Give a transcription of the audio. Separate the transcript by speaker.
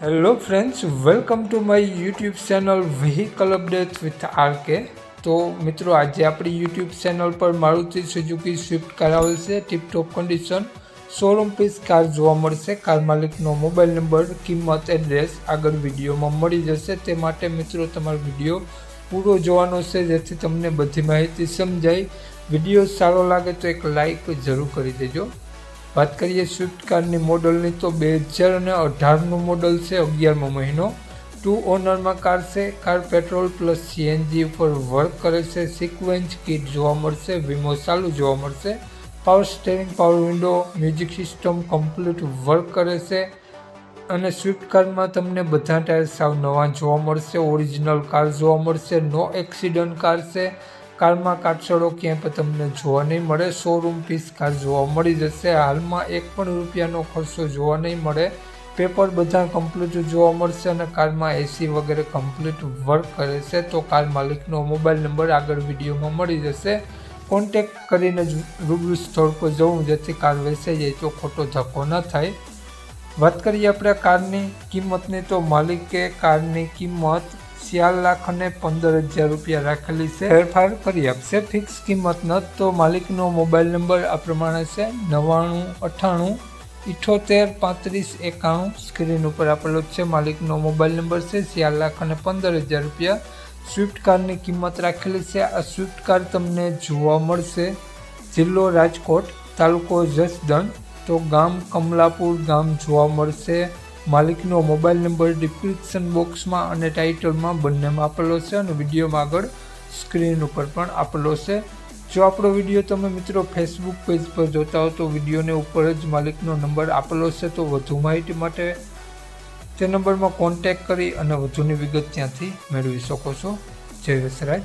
Speaker 1: Hello friends welcome to my YouTube channel vehicle update with RK તો મિત્રો, આજે આપણી યુટ્યુબ ચેનલ પર મારુતિ સુઝુકી સ્વિફ્ટ કાર આવશે tiptop condition showroom piece car જોવા મળશે. કાર માલિકનો મોબાઈલ નંબર કિંમત એડ્રેસ આગળ વિડીયોમાં મળી જશે. તે માટે મિત્રો, તમારો વીડિયો પૂરો જોવાનો છે, જેથી તમને બધી માહિતી સમજાય. વીડિયો સારો લાગે તો એક લાઈક જરૂર કરી દેજો. વાત કરીએ સ્વિફ્ટ કારની મોડલની, તો બે હજાર અને અઢારનું મોડલ છે અગિયારમો મહિનો. ટુ ઓનરમાં કાર છે, કાર પેટ્રોલ પ્લસ સીએનજી ઉપર વર્ક કરે છે, સિક્વન્સ કિટ જોવા મળશે, વીમો ચાલુ જોવા મળશે. Power steering, power window, music system complete work કરે છે. અને સ્વિફ્ટ કારમાં તમને બધા ટાયર સાવ નવા જોવા મળશે, ઓરિજિનલ કાર જોવા મળશે, નો એક્સિડન્ટ કાર છે. કારમાં કાટછડો ક્યાંય તમને જોવા નહીં મળે. શોરૂમ પીસ કાર જોવા મળી જશે. હાલમાં એક પણ રૂપિયાનો ખર્ચો જોવા નહીં મળે. પેપર બધા કમ્પ્લીટ જોવા મળશે અને કારમાં એસી વગેરે કમ્પ્લીટ વર્ક કરે છે તો કાર માલિકનો મોબાઈલ નંબર આગળ વિડીયોમાં મળી જશે. કોન્ટેક કરીને જ રૂબરૂ સ્થળ પર જવું, જેથી કાર વેચાઈ જાય તો ખોટો ધક્કો ન થાય. વાત કરીએ આપણે કારની કિંમતની, તો માલિકે કારની કિંમત ચાર લાખ અને પંદર હજાર રૂપિયા રાખેલી છે ફેરફાર કરી આપશે. ફિક્સ કિંમત ન તો માલિકનો મોબાઈલ નંબર આ પ્રમાણે છે નવ્વાણું, અઠ્ઠાણું, ઇઠોતેર, પાંત્રીસ, એકાણું. સ્ક્રીન ઉપર આપેલો છે માલિકનો મોબાઈલ નંબર છે ચાર લાખ અને પંદર હજાર રૂપિયા. સ્વિફ્ટ કારની કિંમત રાખેલી છે. આ સ્વિફ્ટ કાર તમને જોવા મળશે. જિલ્લો રાજકોટ, તાલુકો જસદણ, તો ગામ કમલાપુર ગામ જોવા મળશે. માલિકનો મોબાઈલ નંબર ડિસ્ક્રિપ્શન બોક્સમાં અને ટાઇટલમાં બંનેમાં આપેલો છે અને વિડીયોમાં આગળ સ્ક્રીન ઉપર પણ આપેલો છે. જો આપણો વીડિયો તમે મિત્રો ફેસબુક પેજ પર જોતા હો તો વિડીયોને ઉપર જ માલિકનો નંબર આપેલો છે તો વધુ માહિતી માટે તે નંબરમાં કોન્ટેક કરી અને વધુની વિગત ત્યાંથી મેળવી શકો છો. જય વસરાજ